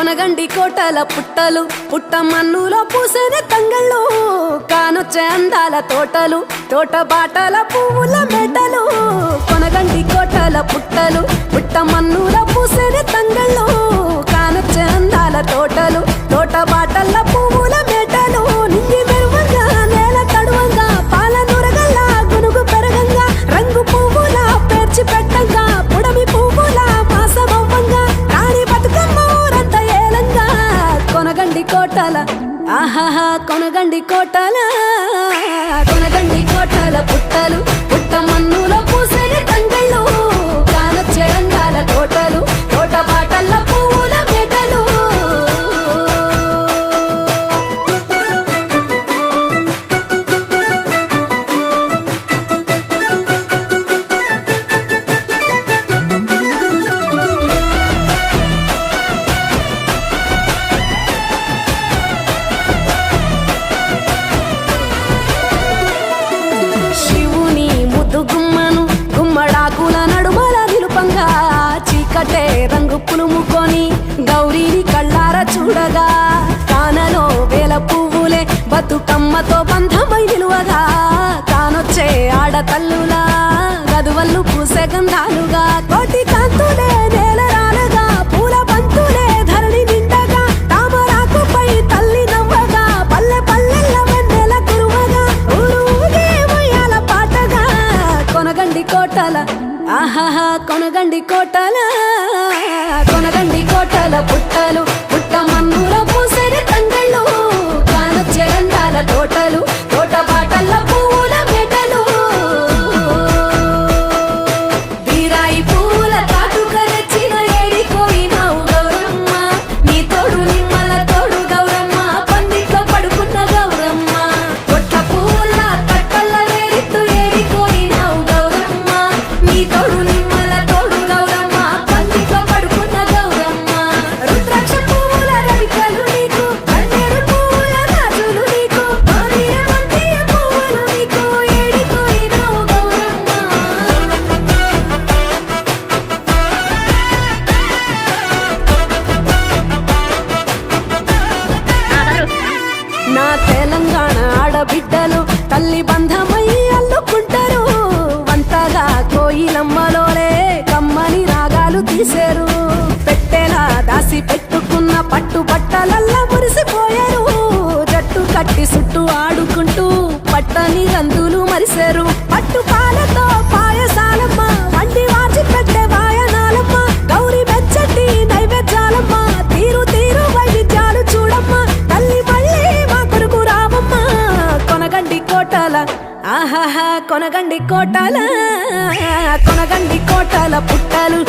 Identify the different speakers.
Speaker 1: కొనగండి కోటల పుట్టలు పుట్ట మన్నులో పూసిన తంగళ్ళు కానొచ్చే అందాల తోటలు తోట బాటల పువ్వుల మెటలు. కొనగండి కోటల పుట్టలు పుట్ట మన్నులో పూసిన తంగళ్ళు కానొచ్చే అందాల తోటలు తోట బాటల పువ్వుల కోటాల. ఆహాహా కొనగండి కోటాల. కొనగండి కోటాల పుట్టలు. పుట్ట మన్నులో పూసని బతుకమ్మతో బంధమై నిలువగా తానొచ్చే ఆడతల్లులా గదువల్లు పూసే గంధాలుగా కోటి కాంతులే నేల రాలగా పూల బంతులే ధరణి నిండగా తామరాకుపై తల్లి నవ్వగా పల్లె పల్లెల వెన్నెల కురువగా ఊరు ఉయ్యాల పాటగా కొనగండి కోటల ఆహాహా కొనగండి కోటల కొనగండి కోటల పుట్టలు పుట్టమన్ను పట్టు బట్టలల్లా మురిసిపోయారు. జట్టు కట్టి చుట్టూ ఆడుకుంటూ పట్టని రందులు మరిశారు. పట్టు పాలతో పాయసాలమ్మ వండి వాచి పెట్టే వాయనాలమ్మ గౌరీ మెచ్చటి నైవేద్యాలమ్మ తీరు తీరు వైవిధ్యాలు చూడమ్మ తల్లి మళ్ళీ మా కొడుకు రామమ్మ కొనగండి కోటల ఆహాహా కొనగండి కోటల కొనగండి కోటల పుట్టలు